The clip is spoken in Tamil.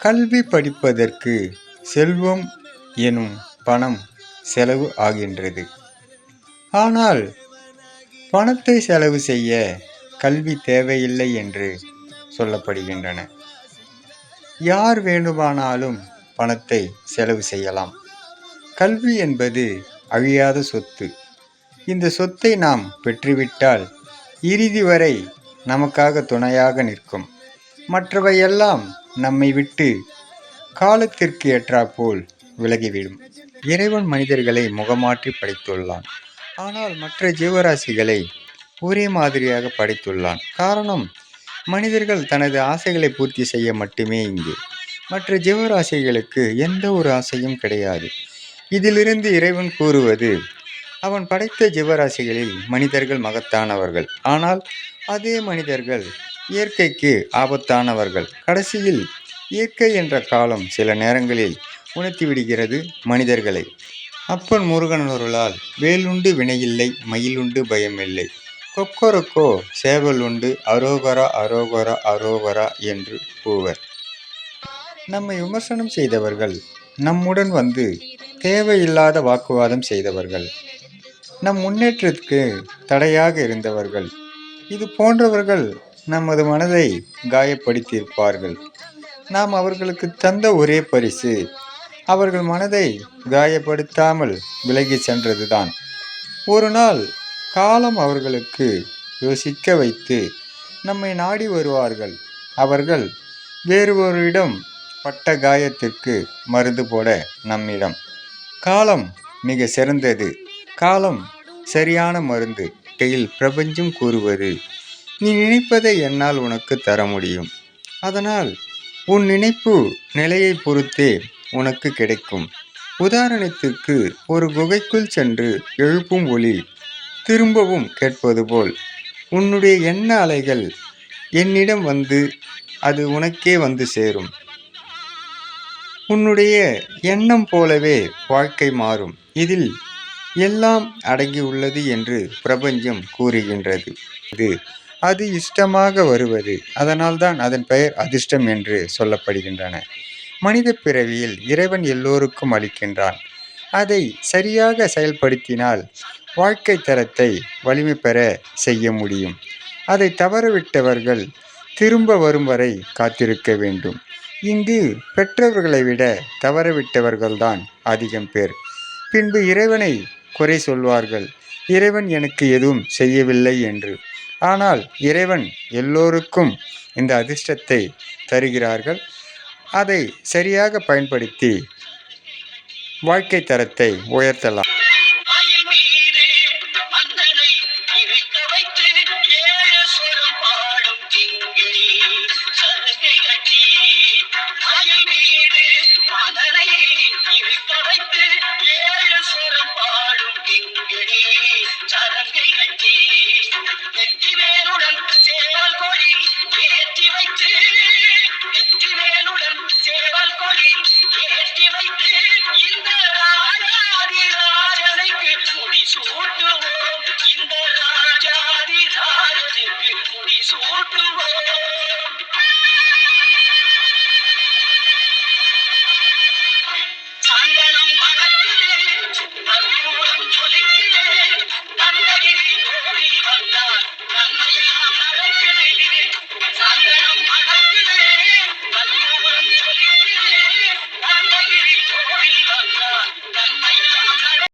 கல்வி படிப்பதற்கு செல்வம் எனும் பணம் செலவு ஆகின்றது. ஆனால் பணத்தை செலவு செய்ய கல்வி தேவையில்லை என்று சொல்லப்படுகின்றன. யார் வேண்டுமானாலும் பணத்தை செலவு செய்யலாம். கல்வி என்பது அழியாத சொத்து. இந்த சொத்தை நாம் பெற்றுவிட்டால் இறுதி வரை நமக்காக துணையாக நிற்கும். மற்றவையெல்லாம் நம்மை விட்டு காலத்திற்கு ஏற்றாற்போல் விலகிவிடும். இறைவன் மனிதர்களை முகமாற்றி படைத்துள்ளான். ஆனால் மற்ற ஜீவராசிகளை ஒரே மாதிரியாக படைத்துள்ளான். காரணம் மனிதர்கள் தனது ஆசைகளை பூர்த்தி செய்ய மட்டுமே இங்கு. மற்ற ஜீவராசிகளுக்கு எந்த ஒரு ஆசையும் கிடையாது. இதிலிருந்து இறைவன் கூறுவது அவன் படைத்த ஜீவராசிகளில் மனிதர்கள் மகத்தானவர்கள். ஆனால் அதே மனிதர்கள் இயற்கைக்கு ஆபத்தானவர்கள். கடைசியில் இயற்கை என்ற காலம் சில நேரங்களில் உணர்த்திவிடுகிறது மனிதர்களை. அப்பன் முருகன் அருளால் வேலுண்டு வினையில்லை மயிலுண்டு பயமில்லை. கொக்கரக்கோ சேவல் உண்டு அரோகரா அரோகரா அரோகரா என்று கூவர். நம்மை விமர்சனம் செய்தவர்கள் நம்முடன் வந்து தேவையில்லாத வாக்குவாதம் செய்தவர்கள். நம் முன்னேற்றத்துக்கு தடையாக இருந்தவர்கள் இது போன்றவர்கள் நமது மனதை காயப்படுத்தியிருப்பார்கள். நாம் அவர்களுக்கு தந்த ஒரே பரிசு அவர்கள் மனதை காயப்படுத்தாமல் விலகி சென்றதுதான். ஒரு நாள் காலம் அவர்களுக்கு யோசிக்க வைத்து நம்மை நாடி வருவார்கள். அவர்கள் வேறு ஒருவரிடம் பட்ட காயத்திற்கு மருந்து போட நம்மிடம். காலம் மிக சிறந்தது. காலம் சரியான மருந்து. கையில் பிரபஞ்சம் கூறுவது நீ நினைப்பதை என்னால் உனக்கு தர முடியும். அதனால் உன் நினைப்பு நிலையை பொறுத்தே உனக்கு கிடைக்கும். உதாரணத்திற்கு ஒரு குகைக்குள் சென்று எழுப்பும் ஒளி திரும்பவும் கேட்பது போல் உன்னுடைய எண்ண அலைகள் என்னிடம் வந்து அது உனக்கே வந்து சேரும். உன்னுடைய எண்ணம் போலவே வாழ்க்கை மாறும். இதில் எல்லாம் அடங்கியுள்ளது என்று பிரபஞ்சம் கூறுகின்றது. இது அது இஷ்டமாக வருவது அதனால்தான் அதன் பெயர் அதிர்ஷ்டம் என்று சொல்லப்படுகின்றன. மனித பிறவியில் இறைவன் எல்லோருக்கும் அளிக்கின்றான். அதை சரியாக செயல்படுத்தினால் வாழ்க்கை தரத்தை வலிமை பெற செய்ய முடியும். அதை தவறவிட்டவர்கள் திரும்ப வரும் வரை காத்திருக்க வேண்டும். இங்கு பெற்றவர்களை விட தவறவிட்டவர்கள்தான் அதிகம் பேர். பின்பு இறைவனை குறை சொல்வார்கள். இறைவன் எனக்கு எதுவும் செய்யவில்லை என்று. ஆனால் இறைவன் எல்லோருக்கும் இந்த அதிர்ஷ்டத்தை தருகிறார்கள். அதை சரியாக பயன்படுத்தி வாழ்க்கை தரத்தை உயர்த்தலாம்.